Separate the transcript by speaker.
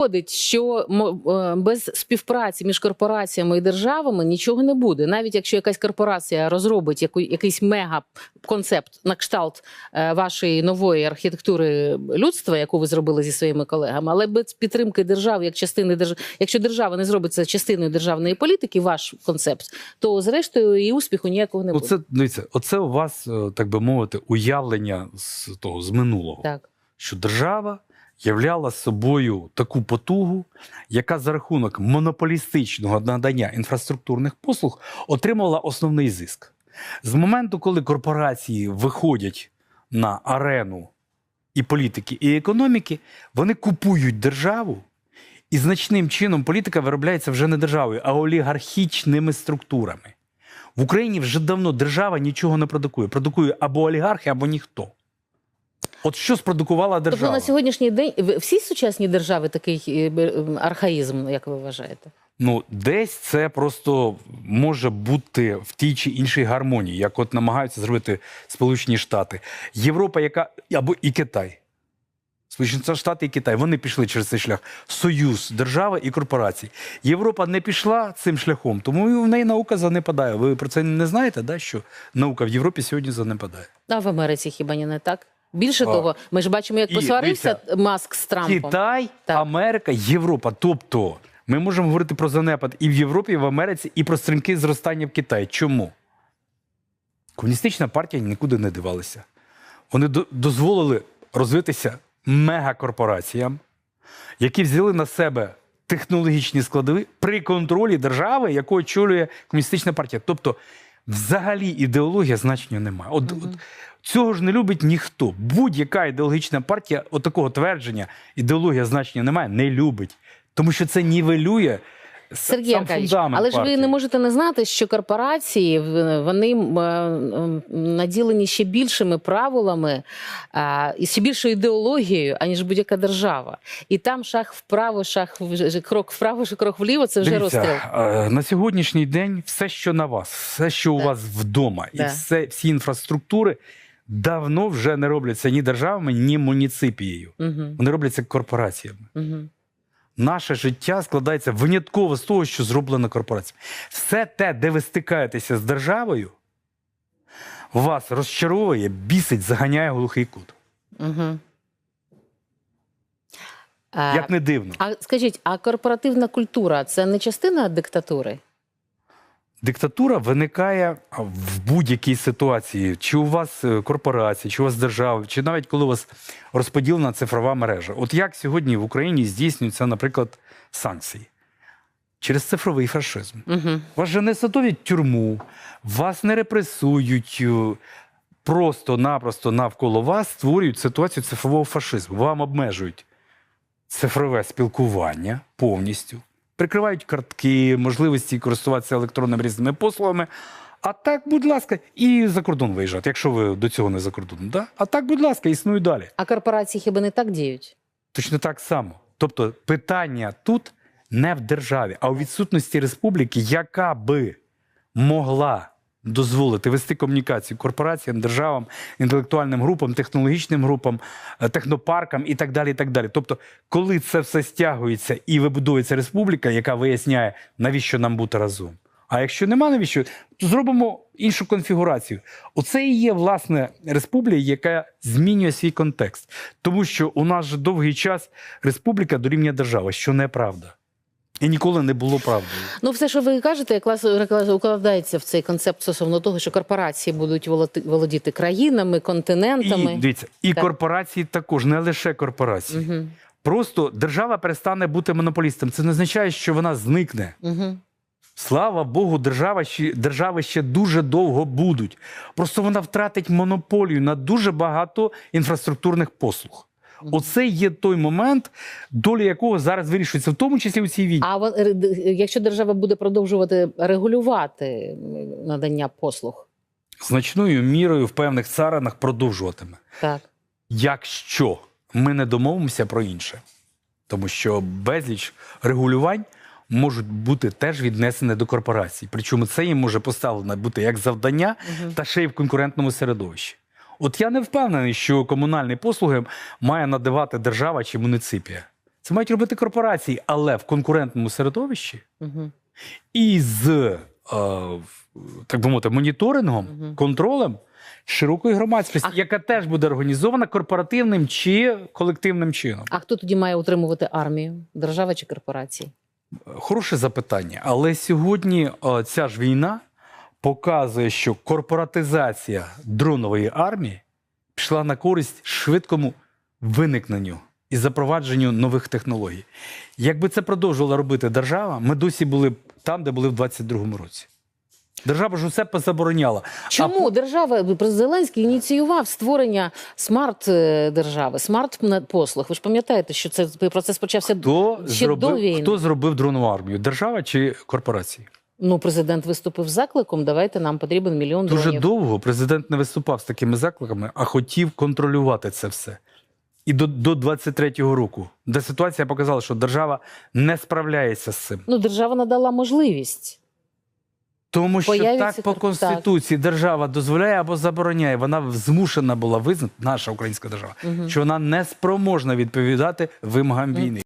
Speaker 1: Виходить, що е, без співпраці між корпораціями і державами нічого не буде. Навіть якщо якась корпорація розробить яку, якийсь мега концепт на кшталт е, вашої нової архітектури людства, яку ви зробили зі своїми колегами, але без підтримки держави як частини держави, якщо держава не зробить це частиною державної політики, ваш концепт, то зрештою і успіху ніякого не буде.
Speaker 2: Оце дивіться, оце у вас, е, так би мовити, уявлення з того з минулого,
Speaker 1: Так.
Speaker 2: що держава являла собою таку потугу, яка за рахунок монополістичного надання інфраструктурних послуг отримала основний зиск. З моменту, коли корпорації виходять на арену і політики, і економіки, вони купують державу. І значним чином політика виробляється вже не державою, а олігархічними структурами. В Україні вже давно держава нічого не продукує. Продукує або олігархи, або ніхто. От що спродукувала держава?
Speaker 1: Тобто на сьогоднішній день всі сучасні держави такий е, архаїзм, як ви вважаєте?
Speaker 2: Ну, десь це просто може бути в тій чи іншій гармонії, як от намагаються зробити Сполучені Штати. Європа, яка або і Китай. Сполучені Штати і Китай вони пішли через цей шлях. Союз держави і корпорацій. Європа не пішла цим шляхом, тому в неї наука занепадає. Ви про це не знаєте, да, що наука в Європі сьогодні занепадає?
Speaker 1: А в Америці хіба не так? Більше
Speaker 2: А.
Speaker 1: того, ми ж бачимо, як
Speaker 2: І,
Speaker 1: посварився Маск з Трампом.
Speaker 2: Китай,
Speaker 1: Так.
Speaker 2: Америка, Європа. Тобто ми можемо говорити про занепад і в Європі, і в Америці, і про стрімке зростання в Китаї. Чому? Комуністична партія нікуди не дивалася. Вони до- дозволили розвитися мегакорпораціям, які взяли на себе технологічні складові при контролі держави, яку очолює комуністична партія. Тобто, взагалі ідеологія значення немає. От,
Speaker 1: Мгм.
Speaker 2: от цього ж не любить ніхто. Будь-яка ідеологічна партія, от твердження, ідеологія значення немає, не любить. Тому що це нівелює
Speaker 1: Сергій Аркадійович,
Speaker 2: фундамент
Speaker 1: але ж ви не можете не знати, що корпорації вони е, наділені ще більшими правилами і ще більшою ідеологією, аніж будь-яка держава. І там шаг вправо, шаг в- крок вправо, шаг крок вліво це вже
Speaker 2: Дивіться,
Speaker 1: розстріл.
Speaker 2: е, на сьогоднішній день все, що на вас, все, що у вас вдома, і все, всі інфраструктури давно вже не робляться ні державами, ні муніципією.
Speaker 1: Угу,
Speaker 2: Вони робляться корпораціями.
Speaker 1: угу.
Speaker 2: Наше життя складається винятково з того, що зроблено корпораціями. Все те, де ви стикаєтеся з державою, вас розчаровує, бісить, заганяє глухий кут.
Speaker 1: Угу.
Speaker 2: Як не дивно.
Speaker 1: а скажіть, а корпоративна культура це не частина диктатури?
Speaker 2: Диктатура виникає в будь-якій ситуації, чи у вас е, корпорація, чи у вас держава, чи навіть коли у вас розподілена цифрова мережа. От як сьогодні в Україні здійснюються, наприклад, санкції через цифровий фашизм.
Speaker 1: Угу.
Speaker 2: Вас же не садовлять тюрму, вас не репресують. е, Просто-напросто навколо вас створюють ситуацію цифрового фашизму. Вам обмежують цифрове спілкування повністю, прикривають картки, можливості користуватися електронними різними послугами. А так, будь ласка, і за кордон виїжджати, якщо ви до цього не за кордон. Да? А так, будь ласка, існують далі.
Speaker 1: А корпорації хіба не так діють?
Speaker 2: Точно так само. Тобто питання тут не в державі, а у відсутності республіки, яка би могла дозволити вести комунікацію корпораціям, державам, інтелектуальним групам, технологічним групам, е, технопаркам і так далі. І так далі. Тобто, коли це все стягується і вибудується республіка, яка виясняє, навіщо нам бути разом. А якщо нема навіщо, то зробимо іншу конфігурацію. Оце і є власне республіка, яка змінює свій контекст. Тому що у нас же довгий час республіка дорівнює держава, що неправда. І ніколи не було правдою.
Speaker 1: Ну, все, що ви кажете, якраз якраз укладається в цей концепт стосовно того, що корпорації будуть володіти країнами, континентами.
Speaker 2: І дивіться, і
Speaker 1: Так.
Speaker 2: корпорації також, не лише корпорації.
Speaker 1: Угу.
Speaker 2: Просто держава перестане бути монополістом. Це не означає, що вона зникне.
Speaker 1: Угу.
Speaker 2: Слава Богу, держава ще, держави ще дуже довго будуть. Просто вона втратить монополію на дуже багато інфраструктурних послуг. Оце є той момент, доля якого зараз вирішується, в тому числі у цій війні.
Speaker 1: А д- якщо держава буде продовжувати регулювати надання послуг,
Speaker 2: Значною мірою в певних царинах продовжуватиме.
Speaker 1: так.
Speaker 2: Якщо ми не домовимося про інше, тому що безліч регулювань можуть бути теж віднесені до корпорацій. Причому це їм може поставлено бути як завдання,
Speaker 1: Угу.
Speaker 2: та ще й в конкурентному середовищі. От я не впевнений, що комунальні послуги має надавати держава чи муніципія. Це мають робити корпорації, але в конкурентному середовищі
Speaker 1: Угу.
Speaker 2: і з е, так би мовити, моніторингом, контролем широкої громадськості,
Speaker 1: А-
Speaker 2: яка теж буде організована корпоративним чи колективним чином.
Speaker 1: А хто тоді має утримувати армію? Держава чи корпорації?
Speaker 2: Хороше запитання. Але сьогодні е, ця ж війна показує, що корпоратизація дронової армії пішла на користь швидкому виникненню і запровадженню нових технологій. Якби це продовжувала робити держава, ми досі були б там, де були в 22-му році. Держава ж усе позабороняла.
Speaker 1: Чому
Speaker 2: А
Speaker 1: держава президент Зеленський ініціював створення смарт е, держави, смарт послуг? Ви ж пам'ятаєте, що це процес почався
Speaker 2: Хто
Speaker 1: ще до
Speaker 2: зробив,
Speaker 1: війни.
Speaker 2: хто зробив дронову армію? Держава чи корпорації?
Speaker 1: Ну, президент виступив з закликом. Давайте нам потрібен мільйон
Speaker 2: Дуже
Speaker 1: дронів.
Speaker 2: довго президент не виступав з такими закликами, а хотів контролювати це все. І до, до 23-го року, де ситуація показала, що держава не справляється з цим.
Speaker 1: Ну, держава надала можливість.
Speaker 2: Тому що
Speaker 1: Появиться
Speaker 2: так по конституції держава дозволяє або забороняє. Вона змушена була визнати, наша українська держава,
Speaker 1: Мгм.
Speaker 2: що вона не спроможна відповідати вимогам війни.